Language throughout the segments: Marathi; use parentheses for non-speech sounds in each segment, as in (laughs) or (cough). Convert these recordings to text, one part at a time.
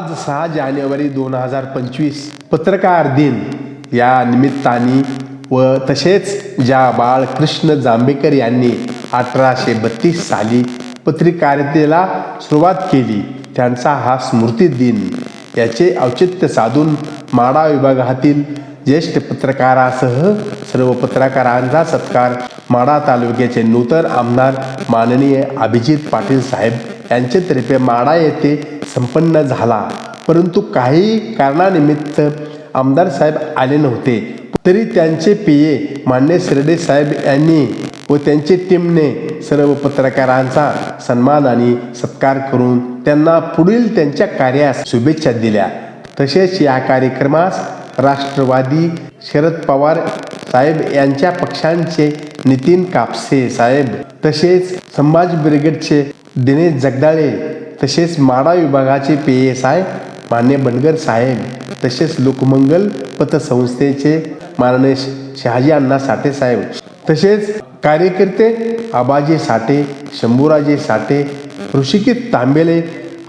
आज सहा जानेवारी दोन हजार पंचवीस. पत्रकार दिन. या निमित्ताने व तसेच ज्या बाळकृष्ण जांभेकर यांनी अठराशे बत्तीस साली पत्रकारितेला सुरुवात केली त्यांचा हा स्मृती दिन. याचे औचित्य साधून माडा विभागातील ज्येष्ठ पत्रकारासह सर्व पत्रकारांचा सत्कार माडा तालुक्याचे नूतन आमदार माननीय अभिजित पाटील साहेब यांच्यातर्फे माडा येथे संपन्न झाला. परंतु काही कारणानिमित्त आमदार साहेब आले नव्हते. तरी त्यांचे पीए मान्य शिर्डे साहेब यांनी व त्यांची टीमने सर्व पत्रकारांचा सन्मान आणि सत्कार करून त्यांना पुढील त्यांच्या कार्यास शुभेच्छा दिल्या. तसेच या कार्यक्रमास राष्ट्रवादी शरद पवार साहेब यांच्या पक्षांचे नितीन कापसे साहेब तसेच संभाजी ब्रिगेडचे दिनेश जगदाळे तसेच माडा विभागाचे पी एस आय मान्य बनगर साहेब तसेच लोकमंगल पतसंस्थेचे माननीय शहाजी अण्णा साठे साहेब तसेच कार्यकर्ते आबाजी साठे शंभूराजे साठे ऋषिकेत तांबेले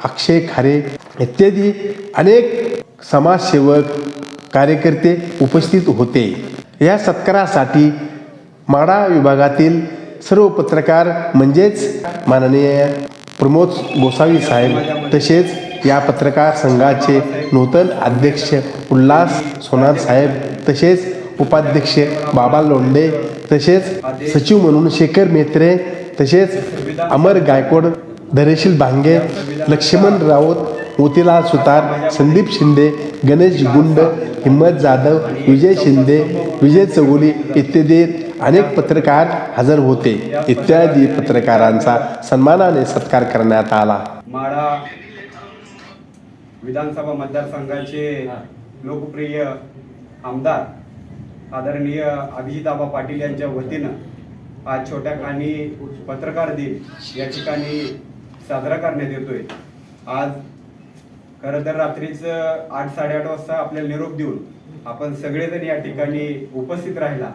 अक्षय खारे इत्यादी अनेक समाजसेवक कार्यकर्ते उपस्थित होते. या सत्कारासाठी माडा विभागातील सर्व पत्रकार म्हणजेच माननीय प्रमोद गोसावी साहेब तसेच या पत्रकार संघाचे नूतन अध्यक्ष उल्हास सोनार साहेब तसेच उपाध्यक्ष बाबा लोंडे तसेच सचिव म्हणून शेखर मेत्रे तसेच अमर गायकवाड धरेशील भांगे लक्ष्मण राऊत मोतीलाल सुतार संदीप शिंदे गणेश गुंड हिम्मत जाधव विजय शिंदे विजय चौगुली इत्यादी अनेक पत्रकार हजर होते. इत्यादी पत्रकारांचा सन्मानाने सत्कार करण्यात आला. माळा विधानसभा मतदारसंघाचे लोकप्रिय आमदार आदरणीय अभिजिताबा पाटील यांच्या वतीनं आज छोट्या खाणी पत्रकार दिन या ठिकाणी साजरा करण्यात येतोय. आज खरं तर रात्रीच आठ साडेआठ वाजता आपल्याला निरोप देऊन आपण सगळेजण या ठिकाणी उपस्थित राहिला.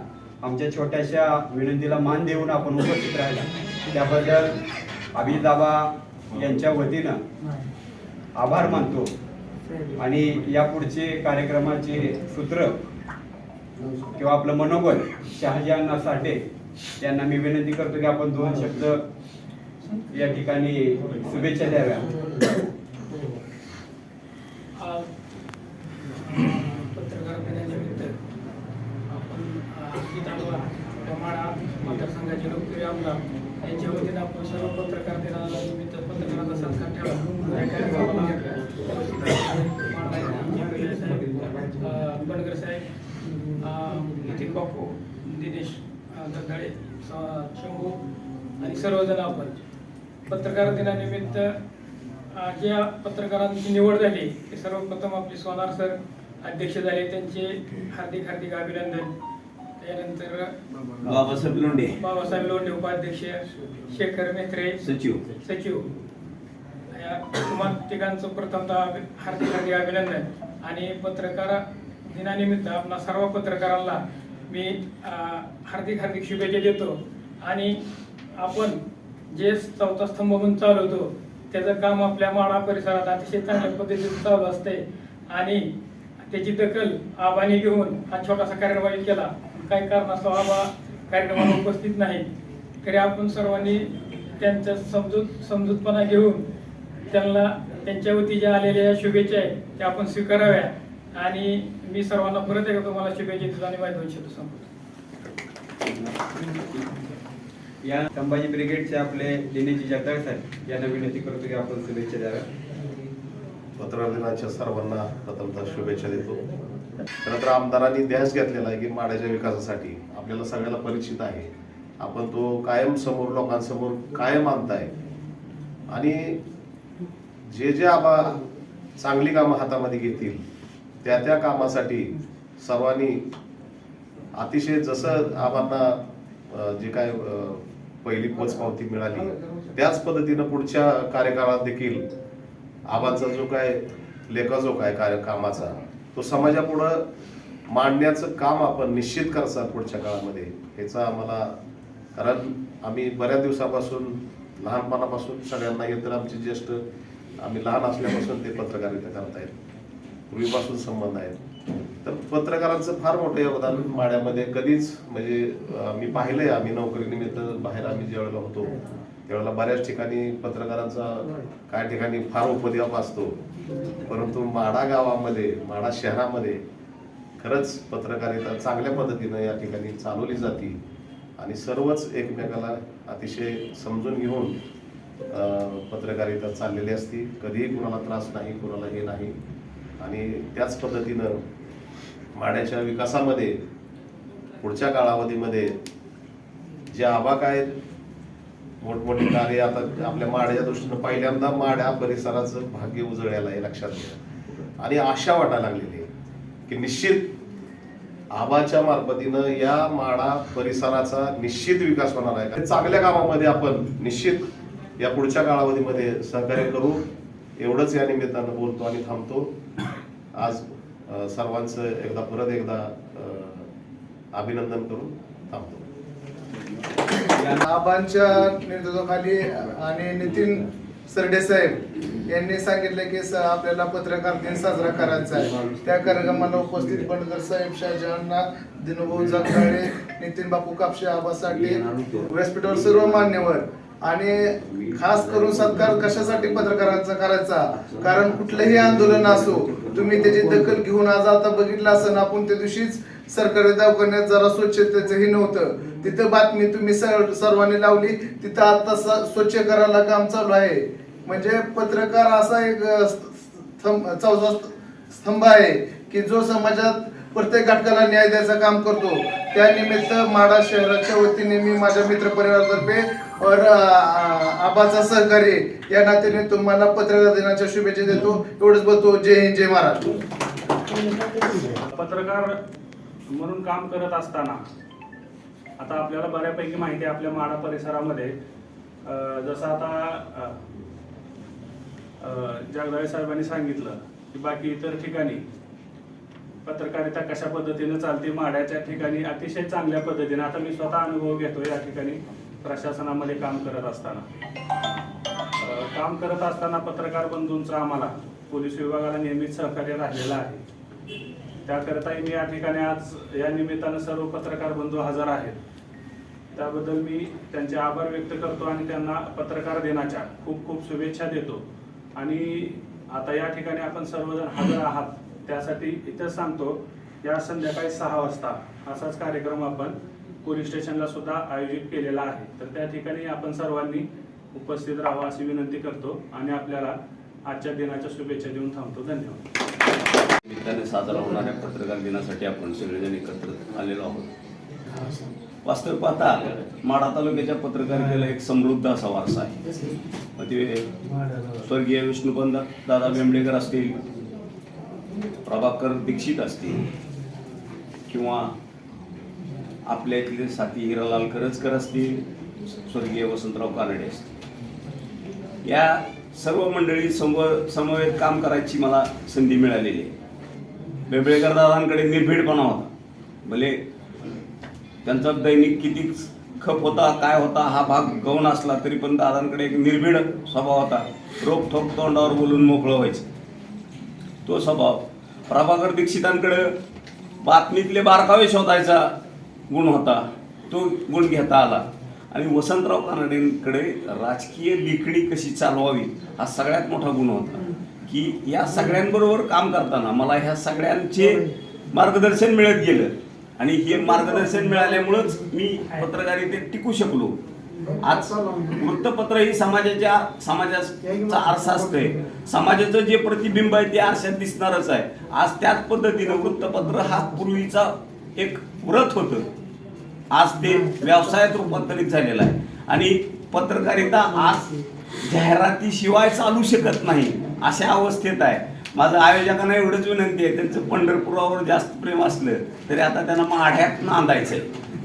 आमच्या छोट्याशा विनंतीला मान देऊन आपण उपस्थित राहिला. त्याबद्दल अभिजिताबा यांच्या वतीनं आभार मानतो. आणि यापुढचे कार्यक्रमाचे सूत्र किंवा आपलं मनोबल शहाजहान साठे यांना मी विनंती करतो की आपण दोन शब्द या ठिकाणी शुभेच्छा द्याव्या आज पत्रकार दिनानिमित्त आपण गीताबा मतदारसंघाचे लोकप्रिय आमदार. यांच्या वतीनं आपण सर्व पत्रकार दिनाला निमित्त पत्रकारांचा सत्कार ठेवा या साहेब, नितीन बापू दिनेश अ, शंभू आणि सर्वजण आपण पत्रकार दिनानिमित्त ज्या पत्रकारांची निवड झाली ते सर्वप्रथम आपले सोनार सर अध्यक्ष झाले. त्यांचे हार्दिक हार्दिक अभिनंदन. त्यानंतर बाबासाहेब लोंढे. बाबासाहेब लोंढे उपाध्यक्ष शेखर मेत्रे. सचिव. सचिव. या तुम्हा तिघांचं प्रथमतः हार्दिक हार्दिक अभिनंदन. आणि पत्रकार दिनानिमित्त आपणा सर्व पत्रकारांना मी हार्दिक हार्दिक शुभेच्छा देतो. आणि आपण जे चौथा स्तंभ म्हणून चालवतो त्याचं काम आपल्या माडा परिसरात अतिशय चांगल्या पद्धतीने चालू असते आणि त्याची दखल आबाने घेऊन हा छोटासा आयोजित केला. काही कारणास्तव आबा कार्यक्रमाला उपस्थित नाही. तरी आपण सर्वांनी त्यांचा समजूत समजूतपणा घेऊन त्यांना त्यांच्या वती ज्या आलेल्या या शुभेच्छा आहेत त्या आपण स्वीकाराव्या. आणि मी सर्वांना परत एकदा तुम्हाला शुभेच्छा देतो आणि माझे दोन शब्द संपवतो या संभाजी ब्रिगेडचे आपले दिनेशजी जगदाळे साहेब यांना विनंती करतो की आपण शुभेच्छा द्याव्या. पत्रकार दिनाच्या सर्वांना प्रथमतः शुभेच्छा देतो. खरं तर आमदारांनी ध्यास घेतलेला आहे की माड्याच्या विकासासाठी आपल्याला सगळ्याला परिचित आहे. आपण तो कायम समोर लोकांसमोर कायम आणताय. आणि जे जे आबा चांगली कामं हातामध्ये घेतील त्या त्या कामासाठी सर्वांनी अतिशय जसं आबांना जे काय पहिली पोचपावती मिळाली त्याच पद्धतीनं पुढच्या कार्यकाळात देखील आबांचा जो काय लेखाजोख आहे कार्य कामाचा तो समाजापुढं मांडण्याचं काम आपण निश्चित करसा पुढच्या काळामध्ये ह्याचा आम्हाला कारण आम्ही बऱ्याच दिवसापासून लहानपणापासून सगळ्यांना येतं आमचे ज्येष्ठ आम्ही लहान असल्यापासून ते पत्रकारिता करतायत. पूर्वीपासून संबंध आहेत. तर पत्रकारांचं फार मोठं योगदान माड्यामध्ये कधीच म्हणजे मी पाहिलंय आम्ही नोकरीनिमित्त बाहेर आम्ही ज्यावेळेला होतो त्यावेळेला बऱ्याच ठिकाणी पत्रकारांचा काय ठिकाणी फार उपद्व्याप असतो. परंतु माडा गावामध्ये माडा शहरामध्ये खरंच पत्रकारिता चांगल्या पद्धतीनं या ठिकाणी चालवली जाते आणि सर्वच एकमेकाला अतिशय समजून घेऊन पत्रकारिता चाललेली असती. कधीही कुणाला त्रास नाही कुणाला हे नाही. आणि त्याच पद्धतीनं माड्याच्या विकासामध्ये पुढच्या कालावधीमध्ये जे आबाक आहेत मोठमोठे कार्य आता आपल्या माड्याच्या दृष्टीनं पहिल्यांदा माड्या परिसराचं भाग्य उजळलेलं आहे लक्षात घ्या. आणि आशा वाटायला लागलेली आहे की निश्चित आबाच्या मार्फतीनं या माडा परिसराचा निश्चित विकास होणार आहे. आणि चांगल्या कामामध्ये आपण निश्चित या पुढच्या कालावधीमध्ये सहकार्य करू. एवढंच या निमित्तानं बोलतो आणि थांबतो. आज सर्वांचं एकदा परत एकदा अभिनंदन करून थांबतो. आबांच्या नेतृत्वाखाली आणि नितीन सरडे साहेब यांनी सांगितलं की सर आपल्याला पत्रकार दिन साजरा करायचा आहे. त्या कार्यक्रमाला उपस्थित बंडकर साहेब शहाजहांना दिनभाऊ जगदाळे नितीन बापू कापशे आबासाठी व्यासपीठावर सर्व मान्यवर आणि खास करून सत्कार कशासाठी पत्रकारांचा करायचा? कारण कुठलंही आंदोलन असो तुम्ही त्याची दखल घेऊन आज आता बघितलं असं आपण त्या दिवशीच सरकारी दवाखान्यात जरा स्वच्छतेचंही नव्हतं. तिथं बातमी तुम्ही सर्वांनी लावली तिथं आता स- स्वच्छ करायला काम चालू आहे. म्हणजे पत्रकार असा एक स्तंभ चौथा स्तंभ आहे की जो समाजात प्रत्येक घटकाला न्याय द्यायचं काम करतो. त्यानिमित्त माडा शहराच्या वतीने मी माझ्या मित्रपरिवारातर्फे और आबाचा सहकार्य या नात्याने तुम्हाला पत्रकार दिनाच्या शुभेच्छा देतो. एवढंच बोलतो. जय हिंद जय महाराष्ट्र पत्रकार म्हणून काम करत असताना आता आपल्याला बऱ्यापैकी माहिती आहे आपल्या माडा परिसरामध्ये. जसं आता जगदाळे साहेबांनी सांगितलं की बाकी इतर ठिकाणी पत्रकारिता कशा पद्धतीने चालते माड्याच्या ठिकाणी अतिशय चांगल्या पद्धतीने. आता मी स्वतः अनुभव घेतो या ठिकाणी प्रशासनामध्ये काम करत असताना. काम करत असताना पत्रकार बंधूंचं आम्हाला पोलीस विभागाला नेहमीच सहकार्य राहिलेलं आहे. त्याकरताही मी या ठिकाणी आज या निमित्तानं सर्व पत्रकार बंधू हजर आहेत. त्याबद्दल मी त्यांचे आभार व्यक्त करतो आणि त्यांना पत्रकार दिनाच्या खूप खूप शुभेच्छा देतो. आणि आता या ठिकाणी आपण सर्वजण हजर आहात. त्यासाठी इथं सांगतो या संध्याकाळी सहा वाजता असाच कार्यक्रम आपण पोलीस स्टेशनला सुद्धा आयोजित केलेला आहे. तर त्या ठिकाणी आपण सर्वांनी उपस्थित राहावं अशी विनंती करतो आणि आपल्याला आजच्या दिनाच्या शुभेच्छा देऊन थांबतो. धन्यवाद. निमित्ताने साजरा होणाऱ्या पत्रकार दिनासाठी आपण सगळेजण एकत्र आलेलो आहोत. वास्तव पाहता माडा तालुक्याच्या पत्रकारितेला एक समृद्ध असा वारसा आहे. मग ते स्वर्गीय विष्णुपंत दादा बेंबडेकर असतील प्रभाकर दीक्षित असतील किंवा आपल्या इथले साथी हिरालाल करजकर असतील स्वर्गीय वसंतराव कानडे असतील. या सर्व मंडळी समव समवेत काम करायची मला संधी मिळालेली आहे. बेबळेकर दादांकडे निर्भीडपणा होता. भले त्यांचा दैनिक किती खप होता काय होता हा भाग गौण असला तरी पण दादांकडे एक निर्भीड स्वभाव होता. रोख ठोक तोंडावर बोलून मोकळं व्हायचं. तो स्वभाव प्रभाकर दीक्षितांकडे बातमीतले बारकावे शोधायचा गुण होता. तो गुण घेता आला. आणि वसंतराव कानडेंकडे राजकीय लिखणी कशी चालवावी हा सगळ्यात मोठा गुण होता. की या सगळ्यांबरोबर काम करताना मला ह्या सगळ्यांचे मार्गदर्शन मिळत गेलं. आणि हे मार्गदर्शन मिळाल्यामुळंच मी पत्रकारितेत टिकू शकलो. आज वृत्तपत्र ही समाजाच्या समाजाचा आरसा असतोय. समाजाचं जे प्रतिबिंब आहे ते आरशात दिसणारच आहे. आज त्याच पद्धतीनं वृत्तपत्र हा पूर्वीचा एक व्रत होतं. आज ते व्यवसायात रूपांतरित झालेलं आहे. आणि पत्रकारिता आज जाहिरातीशिवाय चालू शकत नाही अशा अवस्थेत आहे. माझं आयोजकांना एवढंच विनंती आहे त्यांचं पंढरपुरावर जास्त प्रेम असलं तरी आता त्यांना माढ्यात नांदायचंय.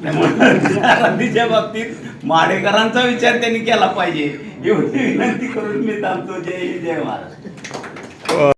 त्यामुळे (laughs) बाबतीत माडेकरांचा विचार त्यांनी केला पाहिजे. एवढी विनंती करून मी थांबतो. जय जय महाराष्ट्र.